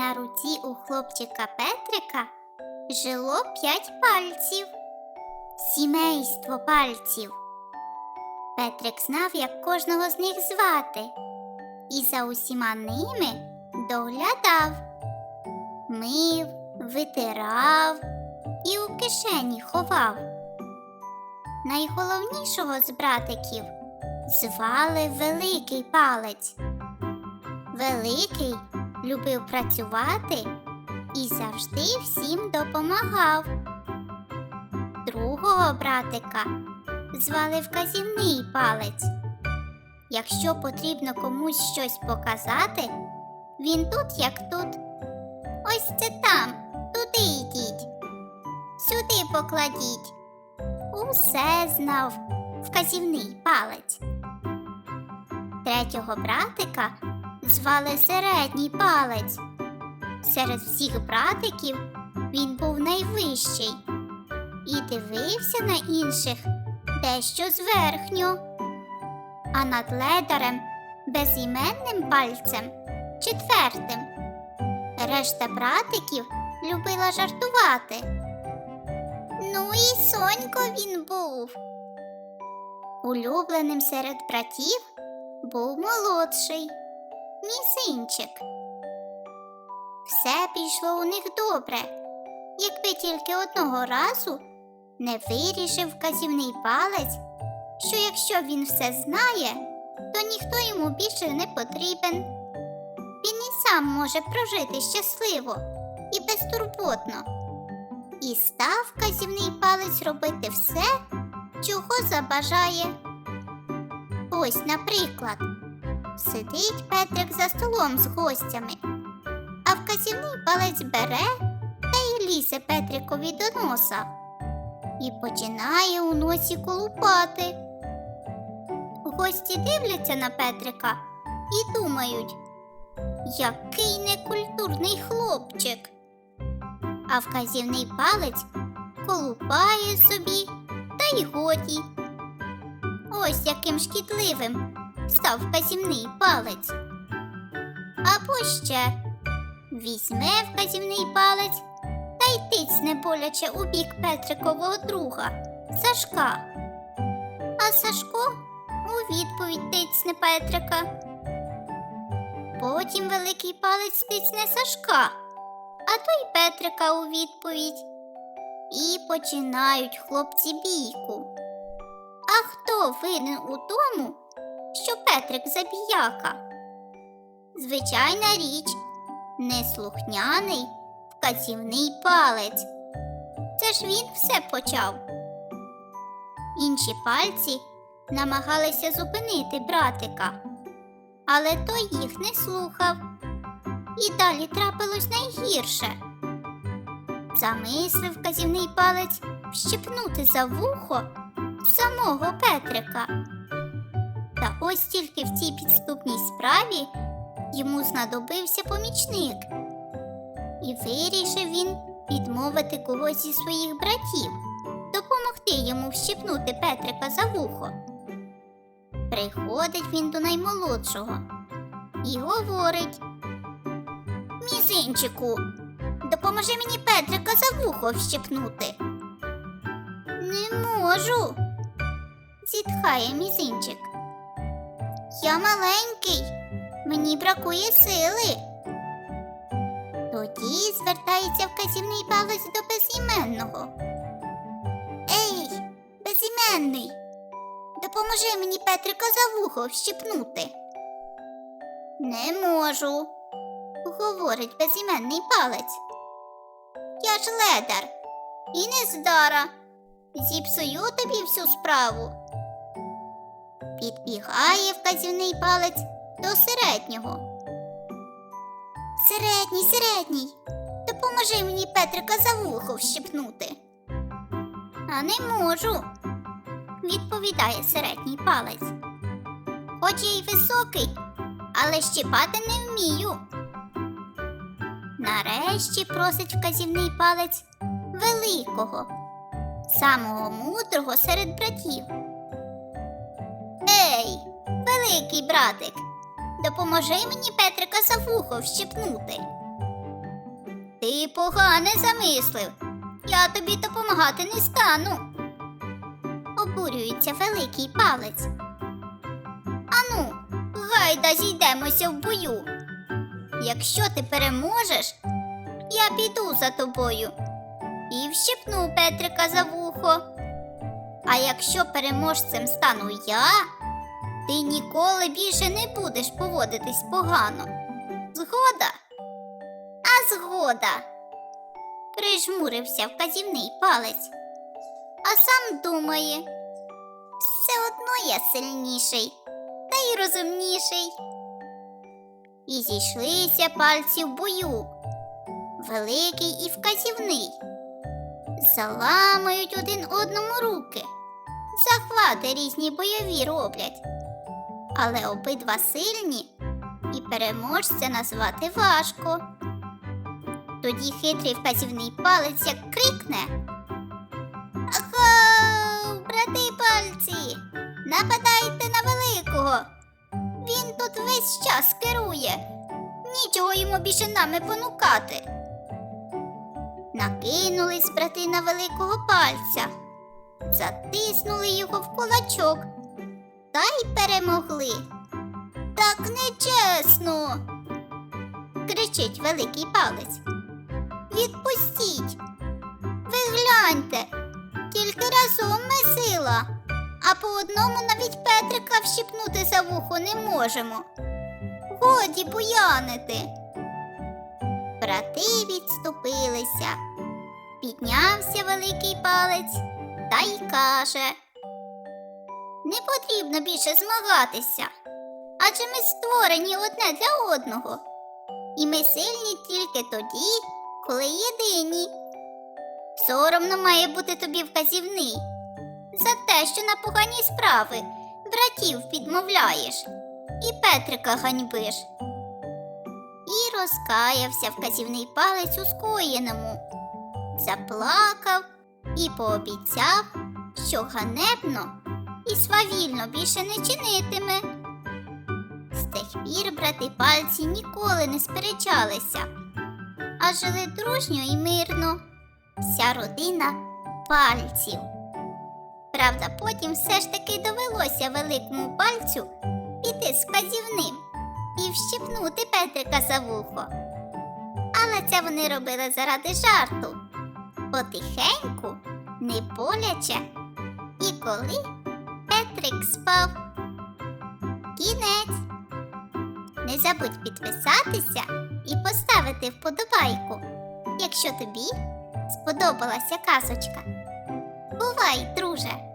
На руці у хлопчика Петрика жило п'ять пальців. Сімейство пальців. Петрик знав, як кожного з них звати, і за усіма ними доглядав, мив, витирав і у кишені ховав. Найголовнішого з братиків звали Великий Палець. Великий любив працювати і завжди всім допомагав. Другого братика звали Вказівний палець. Якщо потрібно комусь щось показати, він тут як тут. Ось це там, туди йдіть, сюди покладіть. Усе знав вказівний палець. Третього братика звали середній палець. Серед всіх братиків він був найвищий і дивився на інших дещо зверхньо. А над ледарем безіменним пальцем четвертим. Решта братиків любила жартувати. Ну і сонько він був. Улюбленим серед братів був молодший мізинчик. Все пішло у них добре, якби тільки одного разу не вирішив вказівний палець, що якщо він все знає, то ніхто йому більше не потрібен. Він і сам може прожити щасливо і безтурботно. І став вказівний палець робити все, чого забажає. Ось, наприклад, Сидить Петрик за столом з гостями, а вказівний палець бере та й лізе Петрикові до носа і починає у носі колупати. Гості дивляться на Петрика і думають, який некультурний хлопчик. А вказівний палець колупає собі та й годі. Ось яким шкідливим став вказівний палець. Або ще візьме вказівний палець та й тицьне боляче у бік Петрикового друга Сашка. А Сашко у відповідь тицьне Петрика. Потім великий палець тицьне Сашка, а той Петрика у відповідь. І починають хлопці бійку. А хто винен у тому, Петрик забіяка. Звичайна річ, неслухняний вказівний палець. Це ж він все почав. Інші пальці намагалися зупинити братика, але той їх не слухав. І далі трапилось найгірше. Замислив вказівний палець вщипнути за вухо самого Петрика. Та ось тільки в цій підступній справі йому знадобився помічник, і вирішив він відмовити когось зі своїх братів, допомогти йому вщипнути Петрика за вухо. Приходить він до наймолодшого і говорить Мізинчику, допоможи мені Петрика за вухо вщипнути. Не можу, зітхає мізинчик. Я маленький, мені бракує сили. Тоді звертається вказівний палець до безіменного. Ей, безіменний, допоможи мені Петрика за вухо вщипнути. Не можу, говорить безіменний палець. Я ж ледар і не здара. Зіпсую тобі всю справу. Підбігає вказівний палець до середнього. Середній, середній. Допоможи мені Петрика за вухо вщипнути. А не можу, відповідає середній палець. Хоч я й високий, але щипати не вмію. Нарешті просить вказівний палець великого, самого мудрого серед братів. Великий братик, допоможи мені Петрика за вухо вщипнути. Ти погане замислив. Я тобі допомагати не стану. Обурюється великий палець. Ану, гайда зійдемося в бою. Якщо ти переможеш, я піду за тобою і вщипну Петрика за вухо. А якщо переможцем стану я, ти ніколи більше не будеш поводитись погано. Згода? А згода. Прижмурився вказівний палець, а сам думає, все одно я сильніший та й розумніший. І зійшлися пальці в бою, великий і вказівний. Заламають один одному руки, захвати різні бойові роблять. Але обидва сильні, і переможця назвати важко. Тоді хитрий вказівний палець як крикне. Аго, брати пальці, нападайте на великого. Він тут весь час керує. Нічого йому більше нами понукати. Накинулись брати на великого пальця, затиснули його в кулачок та й перемогли. Так нечесно. кричить великий палець. Відпустіть. Ви гляньте, тільки разом ми сила, а по одному навіть Петрика вщипнути за вухо не можемо. Годі буянити. Брати відступилися. Піднявся великий палець та й каже. Не потрібно більше змагатися, адже ми створені одне для одного. І ми сильні тільки тоді, коли єдині. Соромно має бути тобі вказівний за те, що на погані справи братів підмовляєш і Петрика ганьбиш. І розкаявся вказівний палець у скоєному, заплакав і пообіцяв, що ганебно і свавільно більше не чинитиме. З тих пір брати пальці ніколи не сперечалися, а жили дружньо і мирно. Вся родина пальців. Правда, потім все ж таки довелося великому пальцю піти з вказівним і вщипнути Петрика за вухо. Але це вони робили заради жарту. Потихеньку, не боляче. І коли Петрик спав. Кінець. Не забудь підписатися і поставити вподобайку, якщо тобі сподобалася казочка. Бувай, друже!